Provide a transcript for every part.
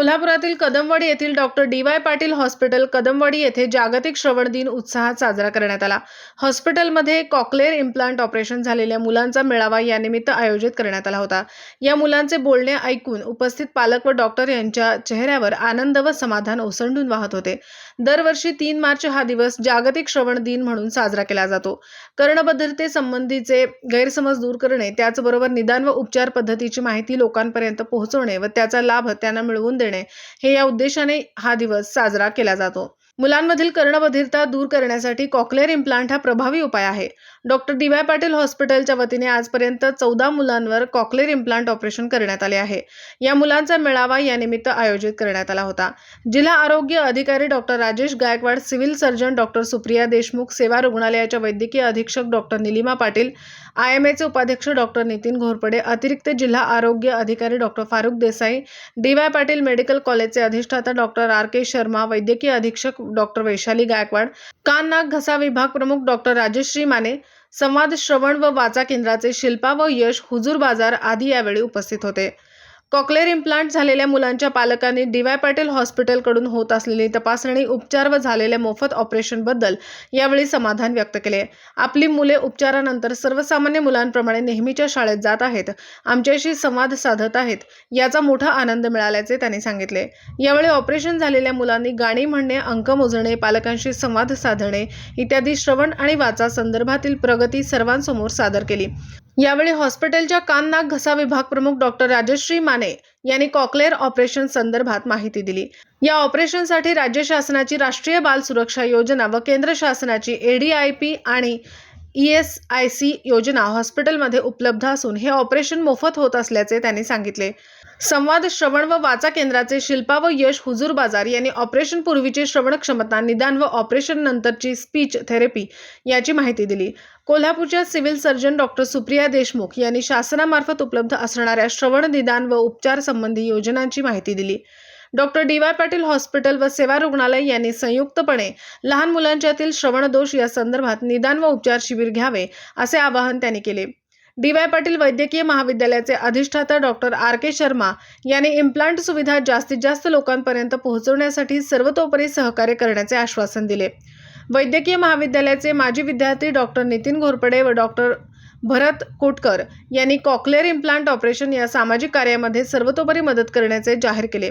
कोल्हापुरातील कदमवाडी येथील doctor D Y Patil hospital Kadamwadi येथे जागतिक श्रवण दिन उत्साहात साजरा करण्यात आला. हॉस्पिटलमध्ये कॉकलेअर इम्प्लांट ऑपरेशन झालेल्या मुलांचा मेळावा यानिमित्त आयोजित करण्यात आला होता. या मुलांचे बोलणे ऐकून उपस्थित पालक व डॉक्टर यांच्या चेहऱ्यावर आनंद व समाधान ओसंडून वाहत होते. दरवर्षी तीन मार्च हा दिवस जागतिक श्रवण दिन म्हणून साजरा केला जातो. कर्णबद्धते संबंधीचे गैरसमज दूर करणे त्याचबरोबर निदान व उपचार पद्धतीची माहिती लोकांपर्यंत पोहोचवणे व त्याचा लाभ त्यांना मिळवून देणे हे या उद्देशाने हा दिवस साजरा केला जातो. मुलांमधील कर्णबधिरता दूर करण्यासाठी कॉकलेअर इम्प्लांट हा प्रभावी उपाय आहे. डॉक्टर डी वाय पाटील हॉस्पिटलच्या वतीने आजपर्यंत चौदा मुलांवर कॉकलेअर इम्प्लांट ऑपरेशन करण्यात आले आहे. या मुलांचा मेळावा यानिमित्त आयोजित करण्यात आला होता. जिल्हा आरोग्य अधिकारी doctor Rajesh Gaikwad civil surgeon doctor Supriya Deshmukh सेवा रुग्णालयाच्या वैद्यकीय अधीक्षक doctor Nilima Patil I M एचे उपाध्यक्ष डॉक्टर नितीन घोरपडे अतिरिक्त जिल्हा आरोग्य अधिकारी doctor Farukh Desai D Y Patil medical कॉलेजचे अधिष्ठाता डॉक्टर आर के शर्मा वैद्यकीय अधीक्षक डॉक्टर वैशाली गायकवाड कान नाक घसा विभाग प्रमुख डॉक्टर राजश्री माने संवाद श्रवण व वाचा केंद्राचे शिल्पा व यश हुजूर बाजार आदी यावेळी उपस्थित होते. कॉकलेर इम्प्लांट झालेल्या मुलांच्या पालकांनी डी वाय पाटील हॉस्पिटलकडून होत असलेली तपासणी उपचार व झालेल्या मोफत ऑपरेशनबद्दल यावेळी समाधान व्यक्त केले. आपली मुले उपचारानंतर सर्वसामान्य मुलांप्रमाणे नेहमीच्या शाळेत जात आहेत. आमच्याशी संवाद साधत आहेत. याचा मोठा आनंद मिळाल्याचे त्यांनी सांगितले. यावेळी ऑपरेशन झालेल्या मुलांनी गाणी म्हणणे अंक मोजणे पालकांशी संवाद साधणे इत्यादी श्रवण आणि वाचा संदर्भातील प्रगती सर्वांसमोर सादर केली. यावेळी हॉस्पिटलच्या कान नाक घसा विभाग प्रमुख डॉक्टर राजश्री माने यांनी कॉकलेअर ऑपरेशन संदर्भात माहिती दिली. या ऑपरेशनसाठी राज्य शासनाची राष्ट्रीय बाल सुरक्षा योजना व केंद्र शासनाची एडीआयपी आणि ई एस आय सी योजना हॉस्पिटलमध्ये उपलब्ध असून हे ऑपरेशन मोफत होत असल्याचे त्यांनी सांगितले. संवाद श्रवण व वाचा केंद्राचे शिल्पा व यश हुजूर बाजार यांनी ऑपरेशन पूर्वीची श्रवण क्षमता निदान व ऑपरेशन नंतरची स्पीच थेरपी याची माहिती दिली. कोल्हापूरच्या civil surgeon doctor Supriya Deshmukh यांनी शासनामार्फत उपलब्ध असणाऱ्या श्रवण निदान व उपचार संबंधी योजनांची माहिती दिली. Doctor D Y Patil hospital व सेवा रुग्णालय यांनी संयुक्तपणे लहान मुलांच्यातील श्रवणदोष या संदर्भात निदान व उपचार शिबिर घ्यावे असे आवाहन त्यांनी केले. डी वाय पाटील वैद्यकीय महाविद्यालयाचे अधिष्ठाता डॉक्टर आर. के. शर्मा यांनी इम्प्लांट सुविधा जास्तीत जास्त लोकांपर्यंत पोहोचवण्यासाठी सर्वतोपरी सहकार्य करण्याचे आश्वासन दिले. वैद्यकीय महाविद्यालयाचे माजी विद्यार्थी डॉक्टर नितीन घोरपडे व डॉक्टर भरत कोटकर यांनी कॉकलेअर इम्प्लांट ऑपरेशन या सामाजिक कार्यामध्ये सर्वतोपरी मदत करण्याचे जाहीर केले.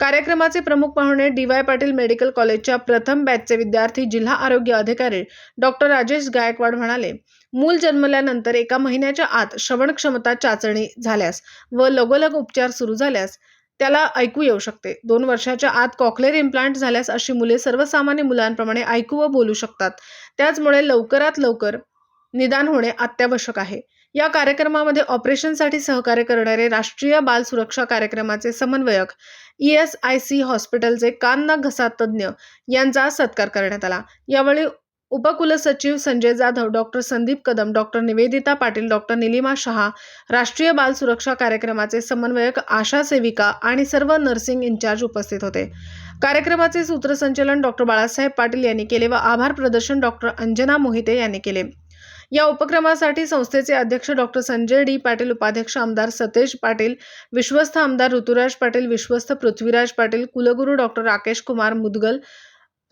कार्यक्रमाचे प्रमुख पाहुणे डी वाय पाटील मेडिकल कॉलेजच्या प्रथम बॅचचे विद्यार्थी जिल्हा आरोग्य अधिकारी डॉक्टर राजेश गायकवाड म्हणाले मूल जन्मल्यानंतर एका महिन्याच्या आत श्रवण क्षमता चाचणी झाल्यास व लगोलग उपचार सुरू झाल्यास त्याला ऐकू येऊ शकते. दोन वर्षाच्या आत कॉकलेर इम्प्लांट झाल्यास अशी मुले सर्वसामान्य मुलांप्रमाणे ऐकू व बोलू शकतात. त्याचमुळे लवकरात लवकर निदान होणे अत्यावश्यक आहे. या कार्यक्रमामध्ये ऑपरेशनसाठी सहकार्य करणारे राष्ट्रीय बाल सुरक्षा कार्यक्रमाचे समन्वयक ई एस आय सी हॉस्पिटलचे कान नाक घसा तज्ज्ञ यांचा सत्कार करण्यात आला. यावेळी उपकुलसचिव Sanjay Jadhav doctor Sandeep Kadam doctor Nivedita Patil doctor Nilima Shah राष्ट्रीय बाल सुरक्षा कार्यक्रमाचे समन्वयक आशा सेविका आणि सर्व नर्सिंग इन्चार्ज उपस्थित होते. कार्यक्रमाचे सूत्रसंचलन डॉक्टर बाळासाहेब पाटील यांनी केले व आभार प्रदर्शन डॉक्टर अंजना मोहिते यांनी केले. या उपक्रमासाठी संस्थेचे अध्यक्ष डॉक्टर संजय डी. पाटील उपाध्यक्ष आमदार सतेज पाटील विश्वस्त आमदार ऋतुराज पाटील विश्वस्त पृथ्वीराज पाटील कुलगुरू doctor Rakesh Kumar Mudgal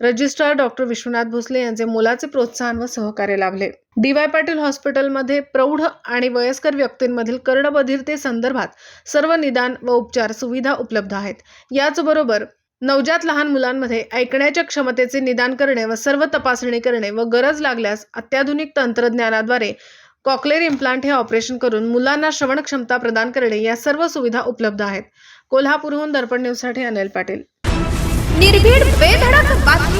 registrar doctor Vishwanath Bhosale यांचे मोलाचे प्रोत्साहन व सहकार्य लाभले. डी. वाय. पाटील हॉस्पिटलमध्ये प्रौढ आणि वयस्कर व्यक्तींमधील कर्णबधिरते संदर्भात सर्व निदान व उपचार सुविधा उपलब्ध आहेत. याचबरोबर नवजात लहान मुलांमध्ये ऐकण्याच्या क्षमतेचे निदान करणे व सर्व तपासणी करणे व गरज लागल्यास अत्याधुनिक तंत्रज्ञानाद्वारे कॉकलेर इम्प्लांट हे ऑपरेशन करून मुलांना श्रवण क्षमता प्रदान करणे या सर्व सुविधा उपलब्ध आहेत. कोल्हापूरहून दर्पण न्यूजसाठी अनिल पाटील. निर्भीड बेधडक बातमीसाठी